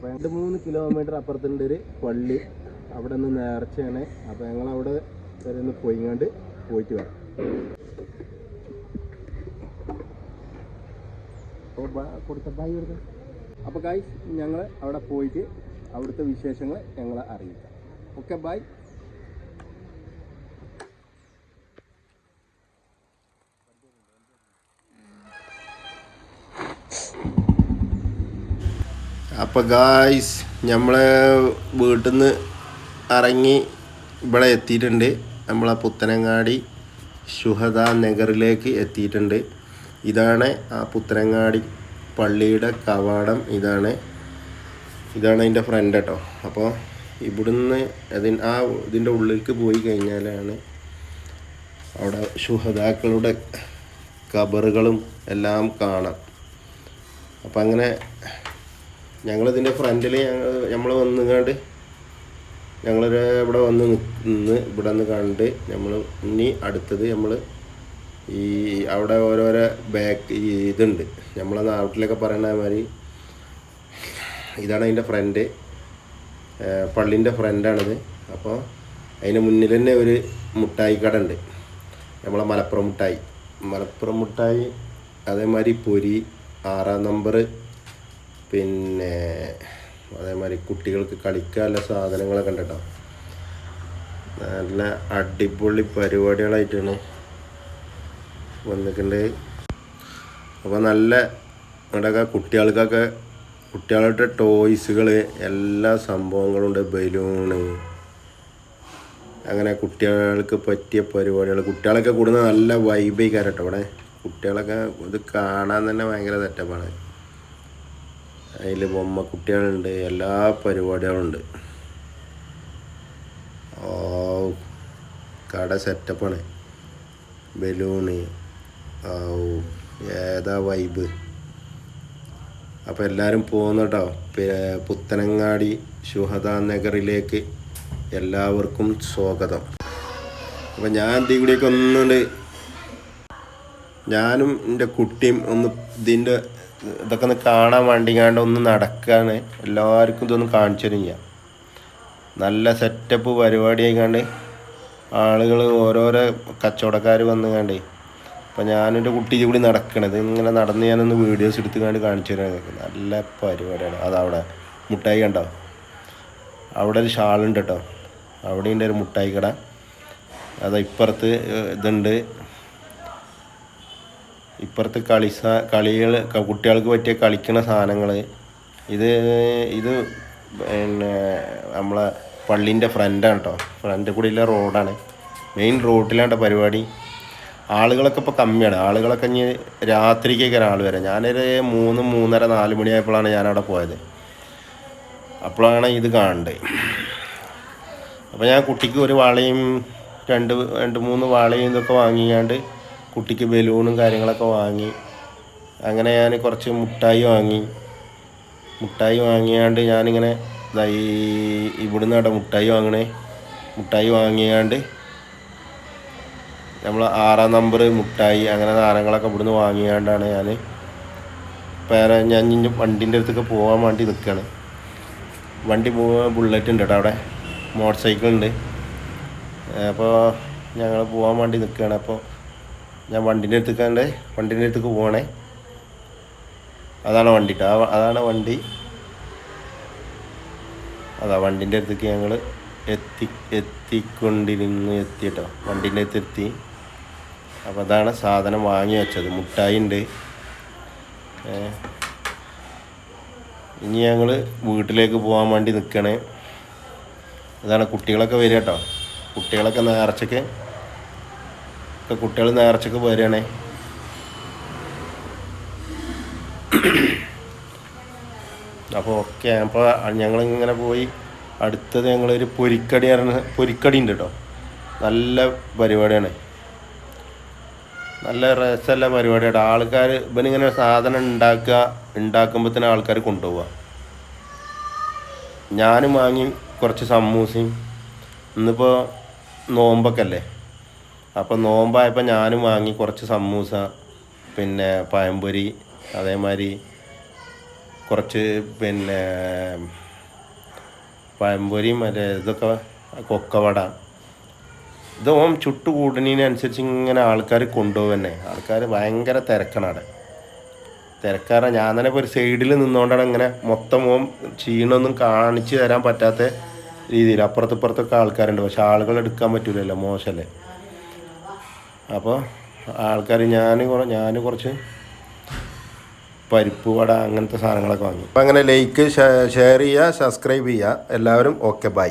അപ്പോൾ രണ്ട് മൂന്ന് കിലോമീറ്റർ അപ്പുറത്തുണ്ട് ഒരു പള്ളി. അവിടെ നിന്ന് നേർച്ചയാണ്. അപ്പോൾ ഞങ്ങൾ അവിടെ വരെ ഒന്ന് പോയിങ്ങാണ്ട് പോയിട്ട് വരാം. കൊടുത്ത ബായി അപ്പോൾ ഗായ് ഞങ്ങൾ അവിടെ പോയിട്ട് അവിടുത്തെ വിശേഷങ്ങൾ ഞങ്ങളെ അറിയിക്കാം. ഓക്കെ ബൈ അപ്പോൾ ഗായ്സ് നമ്മളെ വീട്ടിൽ നിന്ന് ഇറങ്ങി ഇവിടെ എത്തിയിട്ടുണ്ട്. നമ്മളെ പുത്തനങ്ങാടി ശുഹദ നഗറിലേക്ക് എത്തിയിട്ടുണ്ട്. ഇതാണ് ആ പുത്തനങ്ങാടി പള്ളിയുടെ കവാടം. ഇതാണ് ഇതാണ് അതിന്റെ ഫ്രണ്ട് കേട്ടോ അപ്പോൾ ഇവിടുന്ന് അതിൻ ആ ഇതിന്റെ ഉള്ളിലേക്ക് പോയി കഴിഞ്ഞാലാണ് അവിടെ ശുഹദാക്കളുടെ കബറുകളും എല്ലാം കാണാം. അപ്പം അങ്ങനെ ഞങ്ങളിതിന്റെ ഫ്രണ്ടിൽ നമ്മൾ വന്നുകൊണ്ട് ഞങ്ങൾ ഇവിടെ വന്ന് നിന്ന് ഇവിടെ നിന്ന് കണ്ട് നമ്മൾ ഇനി അടുത്തത് നമ്മൾ ഈ അവിടെ ഓരോരോ ബാക്ക് ഈ ഇതുണ്ട്. നമ്മളെ നാട്ടിലൊക്കെ പറയുന്ന മാതിരി ഇതാണ് അതിന്റെ ഫ്രണ്ട് പള്ളിന്റെ ഫ്രണ്ടാണിത് അപ്പോൾ അതിന് മുന്നിൽ തന്നെ ഒരു മുട്ടായി കട ഉണ്ട്. നമ്മളെ മലപ്പുറം മുട്ടായി. മലപ്പുറം മുട്ടായി അതേമാതിരി പൊരി ആറാം നമ്പർ പിന്നെ അതേമാതിരി കുട്ടികൾക്ക് കളിക്കാനുള്ള സാധനങ്ങളൊക്കെ ഉണ്ട് നല്ല അടിപൊളി പരിപാടികളായിട്ടാണ് വന്നിട്ടുണ്ട്. അപ്പോൾ നല്ല ഇവിടെയൊക്കെ കുട്ടികൾക്കൊക്കെ കുട്ടികളുടെ ടോയ്സുകൾ എല്ലാ സംഭവങ്ങളും ഉണ്ട് ബലൂണ്. അങ്ങനെ കുട്ടികൾക്ക് പറ്റിയ പരിപാടികൾ കുട്ടികളൊക്കെ കൂടുന്ന നല്ല വൈബൈക്കാരട്ടോ ഇവിടെ. കുട്ടികളൊക്കെ ഇത് കാണാൻ തന്നെ ഭയങ്കര സെറ്റപ്പാണ് അതിൽ ബൊമ്മ കുട്ടികളുണ്ട് എല്ലാ പരിപാടികളുണ്ട്. ഓ കട സെറ്റപ്പാണ്. ബലൂണ് ഓ ഏതാ വൈബ്. അപ്പോൾ എല്ലാവരും പോകുന്ന കേട്ടോ പുത്തനങ്ങാടി ശുഹദ നഗറിലേക്ക് എല്ലാവർക്കും സ്വാഗതം. അപ്പോൾ ഞാൻ ഇതിൽ കൂടിയൊക്കെ ഒന്നുകൊണ്ട് ഞാനും എന്റെ കുട്ടിയും ഒന്ന് ഇതിന്റെ ഇതൊക്കെ ഒന്ന് കാണാൻ വേണ്ടിങ്ങാണ്ട് ഒന്ന് നടക്കാണ്. എല്ലാവർക്കും ഇതൊന്ന് കാണിച്ചു തരും ചെയ്യാം. നല്ല സെറ്റപ്പ് പരിപാടി ആയിക്കാണ്ട് ആളുകൾ ഓരോരോ കച്ചവടക്കാർ വന്നുകാണ്ടേ അപ്പം ഞാനെന്റെ കുട്ടി ഇതിൽ കൂടി നടക്കണത്. ഇങ്ങനെ നടന്ന് ഞാനൊന്ന് വീഡിയോസ് എടുത്തുകൊണ്ട് കാണിച്ചു തരാൻ നല്ല പരിപാടിയാണ്. അതവിടെ മുട്ടായി കണ്ടോ? അവിടെ ഒരു ഷാളുണ്ട് കേട്ടോ. അവിടെ ഉണ്ട് ഒരു മുട്ടായി കട. അത് ഇപ്പുറത്ത് ഇതുണ്ട്. ഇപ്പുറത്ത് കളി സാ കളികൾ കുട്ടികൾക്ക് പറ്റിയ കളിക്കണ സാധനങ്ങൾ ഇത് ഇത് പിന്നെ നമ്മളെ പള്ളീന്റെ ഫ്രണ്ടാണ് കേട്ടോ ഫ്രണ്ട് കൂടിയുള്ള റോഡാണ്. മെയിൻ റോഡിലാണ് പരിപാടി. ആളുകളൊക്കെ ഇപ്പോൾ കമ്മിയാണ്. ആളുകളൊക്കെ ഇനി രാത്രിക്കൊക്കെ ആൾ വരാം. ഞാനൊരു മൂന്ന് മൂന്നര നാല് മണിയായപ്പോഴാണ് ഞാനവിടെ പോയത്. അപ്പോഴാണ് ഇത് കാണേണ്ടത് അപ്പോൾ ഞാൻ കുട്ടിക്ക് ഒരു വാളയും രണ്ട് രണ്ട് മൂന്ന് വാളയും ഇതൊക്കെ വാങ്ങിയാണ്ട് കുട്ടിക്ക് ബലൂണും കാര്യങ്ങളൊക്കെ വാങ്ങി. അങ്ങനെ ഞാൻ കുറച്ച് മുട്ടായി വാങ്ങി. മുട്ടായി വാങ്ങിയാണ്ട് ഞാനിങ്ങനെ ഈ ഇവിടുന്ന് മുട്ടായി വാങ്ങണേ. മുട്ടായി വാങ്ങിയാണ്ട് നമ്മൾ ആറാം നമ്പർ മുട്ടായി അങ്ങനെ സാധനങ്ങളൊക്കെ ഇവിടുന്ന് വാങ്ങിയാണ്ടാണ് ഞാൻ പേരെ ഞാൻ ഇനി വണ്ടീന്റെ അടുത്തൊക്കെ പോകാൻ വേണ്ടി നിൽക്കുകയാണ് വണ്ടി പോകാൻ ബുള്ളറ്റ് ഉണ്ട് കേട്ടോ അവിടെ. മോട്ടോർ സൈക്കിൾ ഉണ്ട്. അപ്പോൾ ഞങ്ങൾ പോകാൻ വേണ്ടി നിൽക്കുകയാണ് അപ്പോൾ ഞാൻ വണ്ടീന്റെ അടുത്തേക്കാണ്ട് വണ്ടീന്റെ അടുത്തേക്ക് പോകണേ അതാണ് വണ്ടി കേട്ടോ അതാണ് വണ്ടി. അതാ വണ്ടീന്റെ അടുത്തേക്ക് ഞങ്ങൾ എത്തി എത്തിക്കൊണ്ടിരുന്ന് എത്തി കേട്ടോ വണ്ടീന്റെ അടുത്ത് എത്തി. അപ്പോൾ അതാണ് സാധനം വാങ്ങി വെച്ചത്. മുട്ടായി ഉണ്ട് ഇനി ഞങ്ങൾ വീട്ടിലേക്ക് പോകാൻ വേണ്ടി നിൽക്കണേ അതാണ് കുട്ടികളൊക്കെ വരിക കേട്ടോ കുട്ടികളൊക്കെ നേർച്ചയ്ക്ക് ഒക്കെ കുട്ടികൾ നേർച്ചക്ക് വരികയാണേ. അപ്പോൾ ഓക്കെ അപ്പോൾ ഞങ്ങളിങ്ങനെ പോയി. അടുത്തത് ഞങ്ങളൊരു പൊരിക്കടി പറഞ്ഞ പൊരിക്കടി ഉണ്ട് കേട്ടോ. നല്ല പരിപാടിയാണ്. നല്ല രസമല്ല പരിപാടിയാണ്. ആൾക്കാർ ഇവനിങ്ങനെ സാധനം ഉണ്ടാക്കുക ഉണ്ടാക്കുമ്പോൾ തന്നെ ആൾക്കാർ കൊണ്ടുപോവുക. ഞാനും വാങ്ങി കുറച്ച് സമൂസയും. ഇന്നിപ്പോൾ നോമ്പൊക്കെ അല്ലേ? അപ്പോൾ നോമ്പായപ്പോൾ ഞാനും വാങ്ങി കുറച്ച് സമൂസ പിന്നെ പഴംപൊരി അതേമാതിരി കുറച്ച് പിന്നെ പഴംപൊരി മറ്റേ ഇതൊക്കെ കൊക്കവട. ഇത് ഓം ചുട്ടു കൂട്ടുന്നതിനനുസരിച്ച് ഇങ്ങനെ ആൾക്കാർ കൊണ്ടുപോകും തന്നെ ആൾക്കാർ ഭയങ്കര തിരക്കാണ് അവിടെ. തിരക്കാറ ഞാൻ തന്നെ ഒരു സൈഡിൽ നിന്നുകൊണ്ടാണ് ഇങ്ങനെ മൊത്തം ഓം ക്ഷീണമൊന്നും കാണിച്ചു തരാൻ പറ്റാത്ത രീതിയിൽ അപ്പുറത്തിപ്പുറത്തൊക്കെ ആൾക്കാരുണ്ട്. പക്ഷെ ആളുകൾ എടുക്കാൻ പറ്റില്ലല്ലോ മോശമല്ലേ അപ്പോൾ ആൾക്കാർ ഞാൻ ഞാൻ കുറച്ച് പരിപ്പ് വട അങ്ങനത്തെ സാധനങ്ങളൊക്കെ വാങ്ങി. അപ്പം അങ്ങനെ ലൈക്ക് ഷെയർ ചെയ്യുക സബ്സ്ക്രൈബ് ചെയ്യുക എല്ലാവരും ഓക്കെ ബൈ